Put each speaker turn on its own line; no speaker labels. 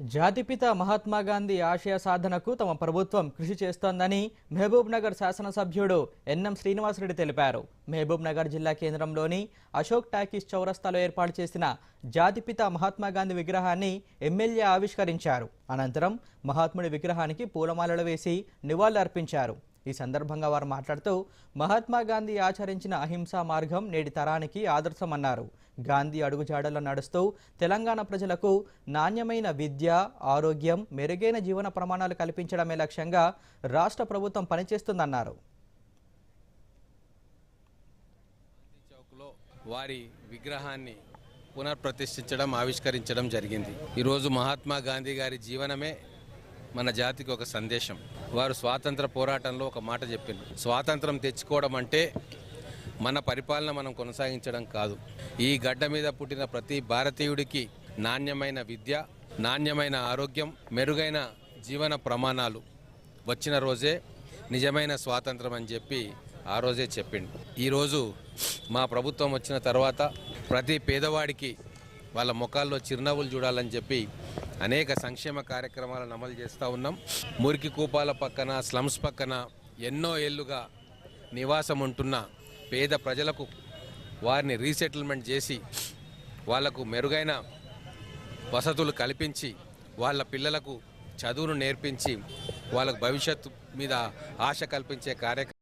జాతిపిత మహాత్మా గాంధీ ఆశయ సాధనకు తమ ప్రభుత్వం కృషి చేస్తోందని మహబూబ్ నగర్ శాసనసభ్యుడు ఎన్ఎం శ్రీనివాసరెడ్డి తెలిపారు. మహబూబ్ నగర్ జిల్లా కేంద్రంలోని అశోక్ టాకీస్ చౌరస్తాలో ఏర్పాటు చేసిన జాతిపిత మహాత్మా గాంధీ విగ్రహాన్ని ఎమ్మెల్యే ఆవిష్కరించారు. అనంతరం మహాత్ముడి విగ్రహానికి పూలమాలలు వేసి నివాళులర్పించారు. ఈ సందర్భంగా వారు మాట్లాడుతూ మహాత్మా గాంధీ ఆచరించిన అహింసా మార్గం నేటి తరానికి ఆదర్శమన్నారు. గాంధీ అడుగుజాడల్లో నడుస్తూ తెలంగాణ ప్రజలకు నాణ్యమైన విద్య ఆరోగ్యం మెరుగైన జీవన ప్రమాణాలు కల్పించడమే లక్ష్యంగా రాష్ట్ర ప్రభుత్వం పనిచేస్తుందన్నారు.
వారి విగ్రహాన్ని పునర్ప్రతిష్ఠించడం ఆవిష్కరించడం జరిగింది. ఈరోజు మహాత్మా గాంధీ గారి జీవనమే మన జాతికి ఒక సందేశం. వారు స్వాతంత్ర పోరాటంలో ఒక మాట చెప్పింది స్వాతంత్రం తెచ్చుకోవడం అంటే మన పరిపాలన మనం కొనసాగించడం కాదు. ఈ గడ్డ మీద పుట్టిన ప్రతి భారతీయుడికి నాణ్యమైన విద్య నాణ్యమైన ఆరోగ్యం మెరుగైన జీవన ప్రమాణాలు వచ్చిన రోజే నిజమైన స్వాతంత్రం అని చెప్పి ఆ రోజే చెప్పిండు ఈరోజు మా ప్రభుత్వం వచ్చిన తర్వాత ప్రతి పేదవాడికి వాళ్ళ ముఖాల్లో చిరునవ్వులు చూడాలని చెప్పి అనేక సంక్షేమ కార్యక్రమాలను అమలు చేస్తూ ఉన్నాం. మురికి కూపాల పక్కన స్లమ్స్ పక్కన ఎన్నో ఏళ్ళుగా నివాసం ఉంటున్న పేద ప్రజలకు వారిని రీసెటిల్మెంట్ చేసి వాళ్ళకు మెరుగైన వసతులు కల్పించి వాళ్ళ పిల్లలకు చదువును నేర్పించి వాళ్ళకు భవిష్యత్తు మీద ఆశ కల్పించే కార్యక్రమం